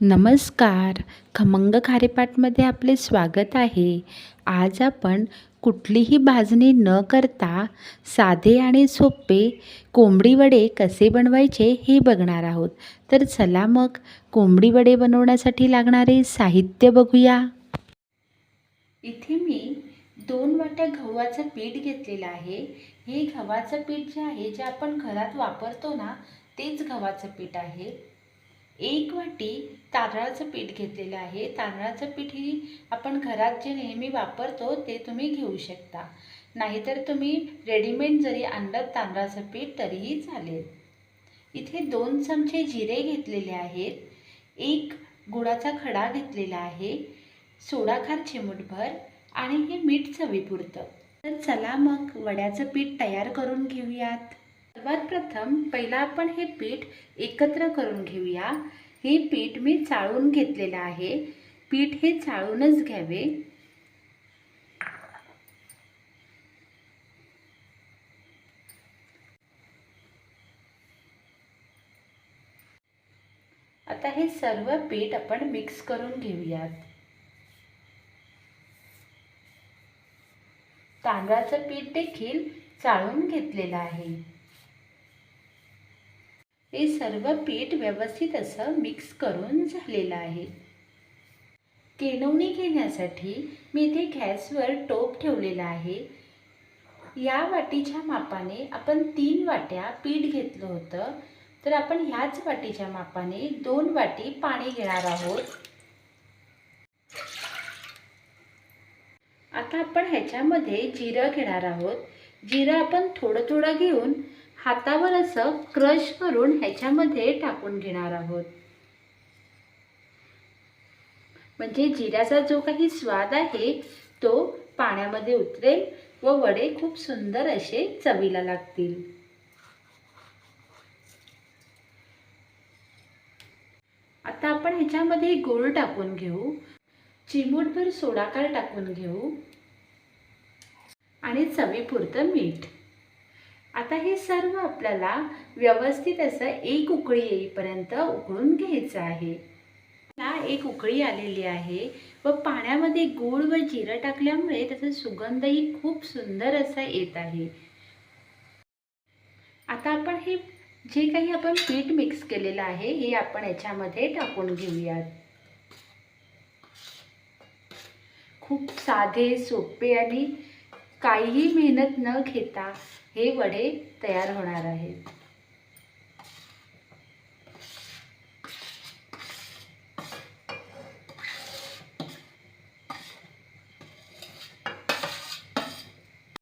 नमस्कार. खमंग खारेपाटमध्ये आपले स्वागत आहे. आज आपण कुठलीही भाजणी न करता साधे आणि सोपे कोंबडी वडे कसे बनवायचे हे बघणार आहोत. तर चला मग कोंबडी वडे बनवण्यासाठी लागणारे साहित्य बघूया. इथे मी दोन वाट्या गव्हाचं पीठ घेतलेलं आहे. हे गव्हाचं पीठ जे आहे जे आपण घरात वापरतो ना तेच गव्हाचं पीठ आहे. एक वाटी तांदळाचं पीठ घेतलेलं आहे. तांदळाचं पीठ ही आपण घरात जे नेहमी वापरतो ते तुम्ही घेऊ शकता. नाहीतर तुम्ही रेडीमेड जरी आणलं तांदळाचं पीठ तरीही चालेल. इथे दोन चमचे जिरे घेतलेले आहेत. एक गुळाचा खडा घेतलेला आहे. सोडाखार चिमूटभर आणि हे मीठ चवीपुरतं. तर चला मग वड्याचं पीठ तयार करून घेऊयात. सर्वात प्रथम पहिला आपण हे पीठ एकत्र करून घेऊया. हे पीठ मी चाळून घेतलेलं आहे. पीठ हे चाळूनच घ्यावे. आता हे सर्व पीठ आपण मिक्स करून घेऊयात. तांदळाचं पीठ देखील चाळून घेतलेलं आहे. हे सर्व पीठ व्यवस्थित असं मिक्स करून झालेलं आहे. केनवणी घेण्यासाठी मी इथे गॅसवर टोप ठेवलेला आहे. या वाटीच्या मापाने आपण तीन वाट्या पीठ घेतलं होतं. तर आपण ह्याच वाटीच्या मापाने दोन वाटी पाणी घेणार आहोत. आता आपण ह्याच्यामध्ये जिरं घेणार आहोत. जिरं आपण थोडं थोडं घेऊन हातावर असं क्रश करून ह्याच्यामध्ये टाकून घेणार आहोत. म्हणजे जिऱ्याचा जो काही स्वाद आहे तो पाण्यामध्ये उतरेल व वडे खूप सुंदर असे चवीला लागतील. आता आपण ह्याच्यामध्ये गूळ टाकून घेऊ. चिमूटभर सोडाकार टाकून घेऊ. आणि चवीपुरतं मीठ. आता हे सर्व आपल्याला व्यवस्थित असं एक उकळी येईपर्यंत उकळून घ्यायचं आहे. ना एक उकळी आलेली आहे व पाण्यामध्ये गूळ व जिरं टाकल्यामुळे त्याचा सुगंधही खूप सुंदर असा येत आहे. आता आपण हे जे काही आपण पीठ मिक्स केलेलं आहे हे आपण याच्यामध्ये टाकून घेऊयात. खूप साधे सोपे आणि काहीही मेहनत न घेता हे वडे तयार होणार आहेत.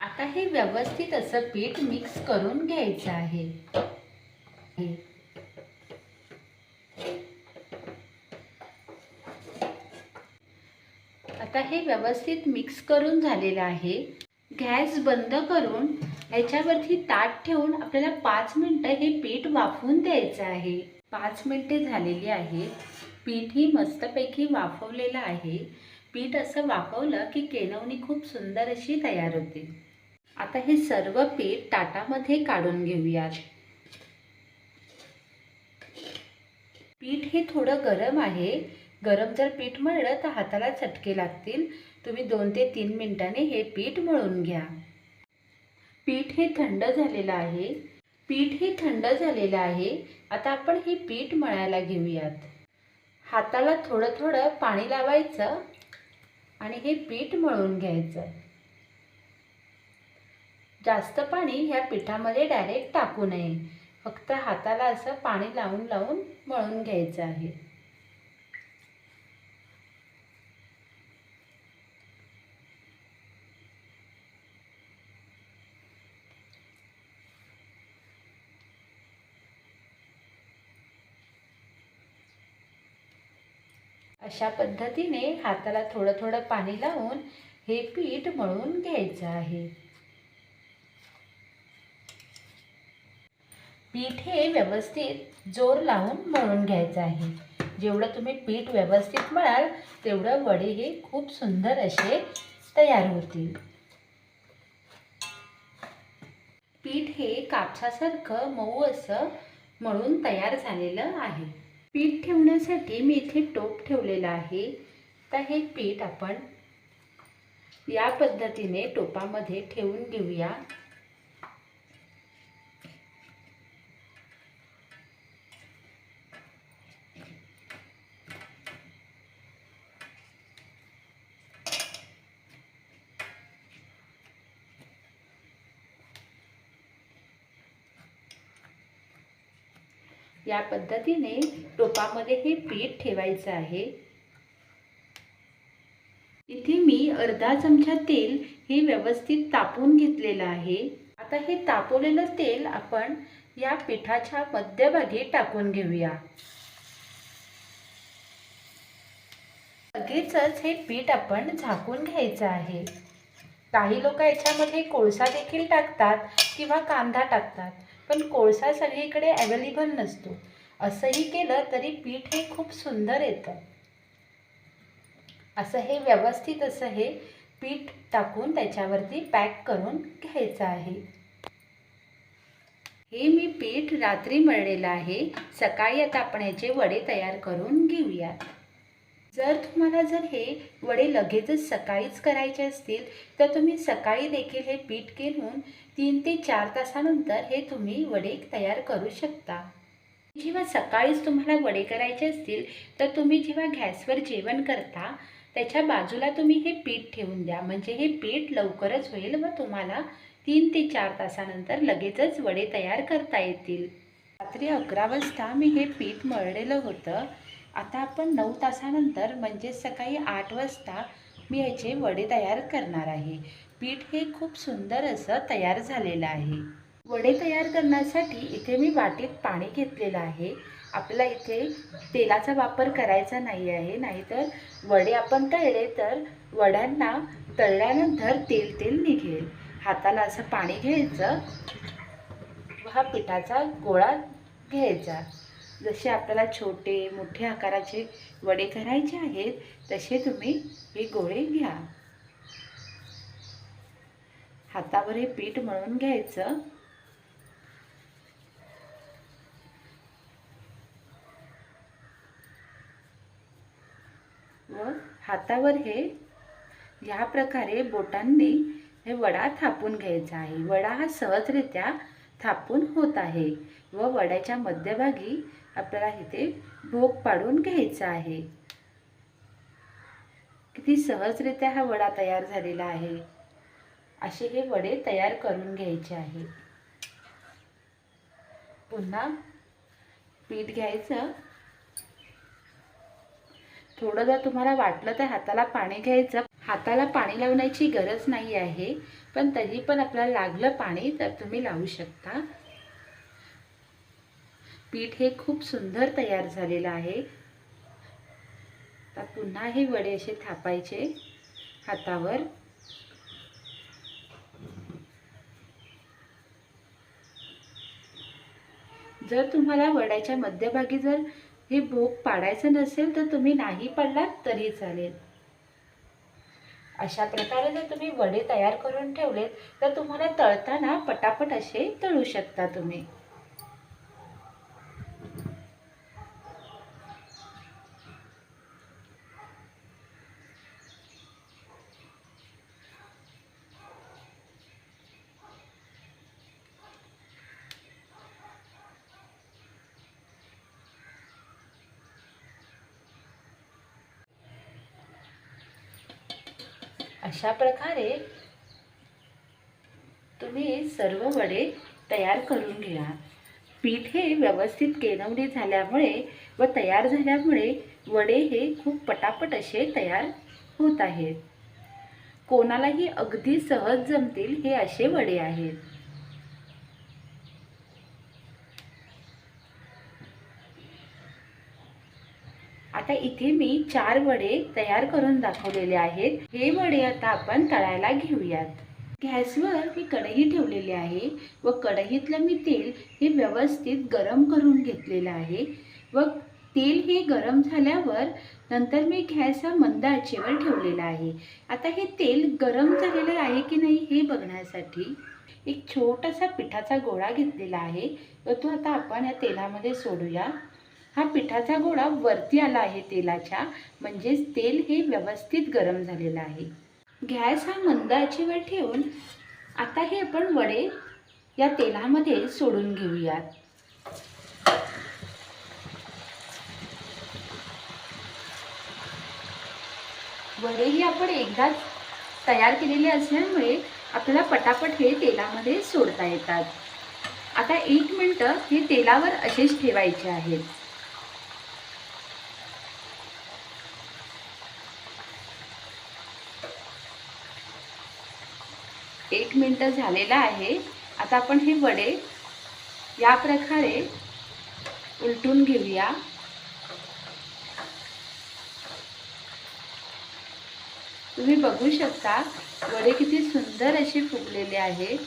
आता हे व्यवस्थित असं पीठ मिक्स करून घ्यायचं आहे. आता हे व्यवस्थित मिक्स करून झालेलं आहे. गॅस बंद करून याच्यावरती ताट ठेवून आपल्याला पाच मिनटं हे पीठ वाफवून द्यायचं आहे. पाच मिनटे झालेली आहेत. पीठ ही मस्तपैकी वाफवलेलं आहे. पीठ असं वाफवलं की केनवणी खूप सुंदर अशी तयार होते. आता हे सर्व पीठ ताटामध्ये काढून घेऊयात. पीठ हे थोडं गरम आहे. गरम जर पीठ मळलं तर हाताला चटके लागतील. तुम्ही दोन ते तीन मिनटाने हे पीठ मळून घ्या. पीठ हे थंड झालेलं आहे. पीठ हे थंड झालेलं आहे. आता आपण हे पीठ मळायला घेऊयात. हाताला थोडं थोडं पाणी लावायचं आणि हे पीठ मळून घ्यायचं. जास्त पाणी ह्या पिठामध्ये डायरेक्ट टाकू नये. फक्त हाताला असं पाणी लावून लावून मळून घ्यायचं आहे. अशा पद्धतीने हाताला थोडं थोडं पाणी लावून हे पीठ मळून घ्यायचं आहे. पीठ हे व्यवस्थित जोर लावून मळून घ्यायचं आहे. जेवढं तुम्ही पीठ व्यवस्थित मळाल तेवढं वडे हे खूप सुंदर असे तयार होतील. पीठ हे कापसासारखं मऊ असं मळून तयार झालेलं आहे. पीठ ठेवण्यासाठी मी इथे टोप ठेवलेला आहे. तर हे पीठ आपण या पद्धतीने टोपामध्ये ठेवून घेऊया. या पद्धतीने टोपामध्ये हे पीठ ठेवायचं आहे. इथे मी अर्धा चमचा तेल हे व्यवस्थित तापून घेतलेलं आहे. आता हे तापवलेलं तेल आपण या पिठाच्या मध्यभागी टाकून घेऊया. लगेचच हे पीठ आपण झाकून घ्यायचं आहे. काही लोक याच्यामध्ये कोळसा देखील टाकतात किंवा कांदा टाकतात. पण कोळसा सगळीकडे अवेलेबल नसतो. असंही केलं तरी पीठ हे खूप सुंदर येतं. असं हे व्यवस्थित असं हे पीठ टाकून त्याच्यावरती पॅक करून घ्यायचं आहे. हे मी पीठ रात्री मळलेलं आहे. सकाळी आता आपण याचे वडे तयार करून घेऊयात. जर तुम्हाला जर हे वडे लगेचच सकाळीच करायचे असतील तर तुम्ही सकाळी देखील हे पीठ घेऊन तीन ते चार तासानंतर हे तुम्ही वडे तयार करू शकता. जेव्हा सकाळीच तुम्हाला वडे करायचे असतील तर तुम्ही जेव्हा गॅसवर जेवण करता त्याच्या बाजूला तुम्ही हे पीठ ठेवून द्या. म्हणजे हे पीठ लवकरच होईल व तुम्हाला तीन ते चार तासानंतर लगेचच वडे तयार करता येतील. रात्री अकरा वाजता मी हे पीठ मळलेलं होतं. आता आपण नऊ तासानंतर म्हणजे सकाळी आठ वाजता मी याचे वडे तयार करणार आहे. पीठ हे खूप सुंदर असं तयार झालेलं आहे. वडे तयार करण्यासाठी इथे मी वाटीत पाणी घेतलेलं आहे. आपला इथे तेलाचा वापर करायचा नाही आहे नाहीतर वडे आपण तळले तर वड्यांना तळल्यानंतर तेल तेल निघेल. हाताला असं पाणी घ्यायचं व हा पिठाचा गोळा घ्यायचा. जसे आपल्याला छोटे मोठे आकाराचे वडे करायचे आहेत तसे तुम्ही हे गोळे घ्या. हातावर हे पीठ मळून घ्यायचं. व हातावर हे या प्रकारे बोटांनी हे वडा थापून घ्यायचा आहे. वडा हा सहजरित्या थापून होत आहे व वड्याच्या मध्यभागी आपल्याला इथे भोग पाडून घ्यायचा आहे. किती सहजरित्या हा वडा तयार झालेला आहे. असे हे वडे तयार करून घ्यायचे आहे. पुन्हा पीठ घ्यायचं. थोडं जर तुम्हाला वाटलं तर हाताला पाणी घ्यायचं. हाताला पाणी लावण्याची गरज नाही आहे पण तरी पण आपल्याला लागलं पाणी तर तुम्ही लावू शकता. पीठ हे खूप सुंदर तयार झालेलं आहे. तर पुन्हा हे वडे असे थापायचे हातावर. जर तुम्हाला वड्याच्या मध्यभागी जर हे भोग पाडायचं नसेल तर तुम्ही नाही पडलात तरी चालेल. अशा प्रकारे जर तुम्ही वडे तयार करून ठेवलेत तर तुम्हाला तळताना पटापट असे तळू शकता तुम्ही. अशा प्रकारे तुम्ही सर्व वडे तयार करून घ्या. पीठ हे व्यवस्थित केनवणी झाल्यामुळे व तयार झाल्यामुळे वडे हे खूप पटापट असे तयार होत आहेत. कोणालाही अगदी सहज जमतील हे असे वडे आहेत. आता इथे मी चार वडे तयार करून दाखवलेले आहेत. हे वडे आता आपण तळायला घेऊयात. गॅसवर मी कढई ठेवलेली आहे व कढईतलं मी तेल हे व्यवस्थित गरम करून घेतलेलं आहे व तेल हे गरम झाल्यावर नंतर मी गॅस हा मंद आचेवर ठेवलेला आहे. आता हे तेल गरम झालेलं आहे की नाही हे बघण्यासाठी एक छोटासा पिठाचा गोळा घेतलेला आहे व तो आता आपण या तेलामध्ये सोडूया. हा पिठाचा गोळा वरती आला आहे तेलाच्या म्हणजेच तेल हे व्यवस्थित गरम झालेलं आहे. गॅस हा मंद वेळ ठेवून आता हे आपण वडे या तेलामध्ये सोडून घेऊयात. वडे ही आपण एकदाच तयार केलेले असल्यामुळे आपल्याला पटापट हे तेलामध्ये सोडता येतात. आता एक मिनटं हे तेलावर असेच ठेवायचे आहेत. एक मिनटं झालेलं आहे. आता आपण हे वडे या प्रकारे उलटून घेऊया. तुम्ही बघू शकता वडे किती सुंदर असे फुगलेले आहेत.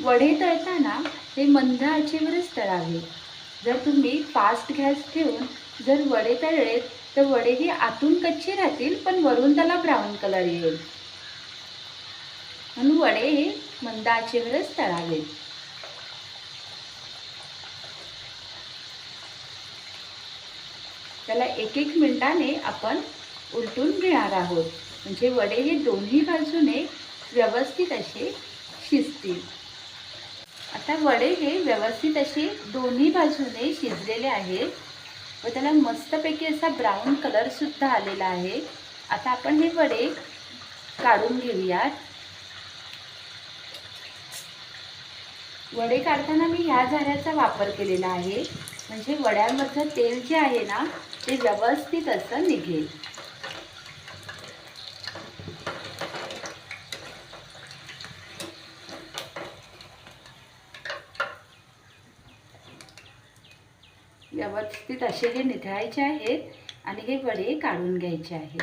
वडे तळताना हे मंद आचेवरच तळावे. जर तुम्ही फास्ट गॅस ठेवून जर वडे तळलेत तर वडे हे आतून कच्चे राहतील पण वरून त्याला ब्राऊन कलर येईल. म्हणून वडे हे मंद आचेवरच तळावे त्याला एक एक मिनिटाने आपण उलटून घेणार आहोत. म्हणजे वडे हे दोन्ही बाजूने व्यवस्थित असे शिजतील. आता वडे हे व्यवस्थित असे दोन्ही बाजूने शिजलेले आहेत. व त्याला मस्तपैकी असा ब्राऊन कलरसुद्धा आलेला आहे. आता आपण हे वडे काढून घेऊयात. वडे काढताना मी ह्या झाऱ्याचा वापर केलेला आहे. म्हणजे वड्यांमधलं तेल जे आहे ना ते व्यवस्थित असं निघेल. व्यवस्थित असे हे निथळायचे आहेत आणि हे वडे काढून घ्यायचे आहेत.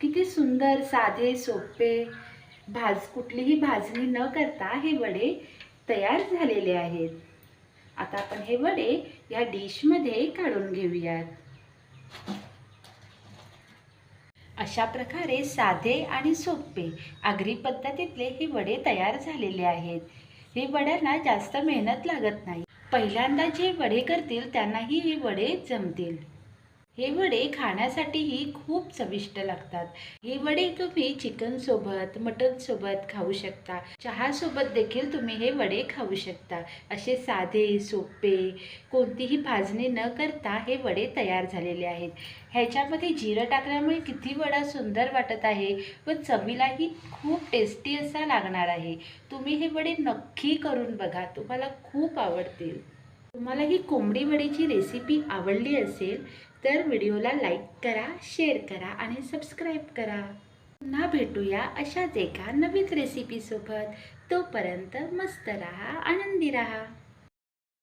किती सुंदर साधे सोपे भाज कुठलीही भाजणी न करता हे वडे तयार झालेले आहेत. आता आपण हे वडे या डिशमध्ये काढून घेऊयात. अशा प्रकारे साधे आणि सोपे आगरी पद्धतीतले हे वडे तयार झालेले आहेत. हे वड्यांना जास्त मेहनत लागत नाही. पहिल्यांदा जे वडे करतील त्यांनाही हे वडे जमतील. हे वडे खाण्यासाठीही खूप चविष्ट लागतात. हे वडे तुम्ही चिकनसोबत मटनसोबत खाऊ शकता. चहासोबत देखील तुम्ही हे वडे खाऊ शकता. असे साधे सोपे कोणतीही भाजणी न करता हे वडे तयार झालेले आहेत. ह्याच्यामध्ये जिरं टाकल्यामुळे किती वडा सुंदर वाटत आहे व चवीलाही खूप टेस्टी असा लागणार आहे. तुम्ही हे वडे नक्की करून बघा. तुम्हाला खूप आवडतील. तुम्हाला ही कोंबडी वडीची रेसिपी आवडली असेल तर व्हिडिओला लाईक करा शेअर करा आणि सबस्क्राईब करा. पुन्हा भेटूया अशाच एका नवीन रेसिपीसोबत तोपर्यंत मस्त रहा आनंदी रहा.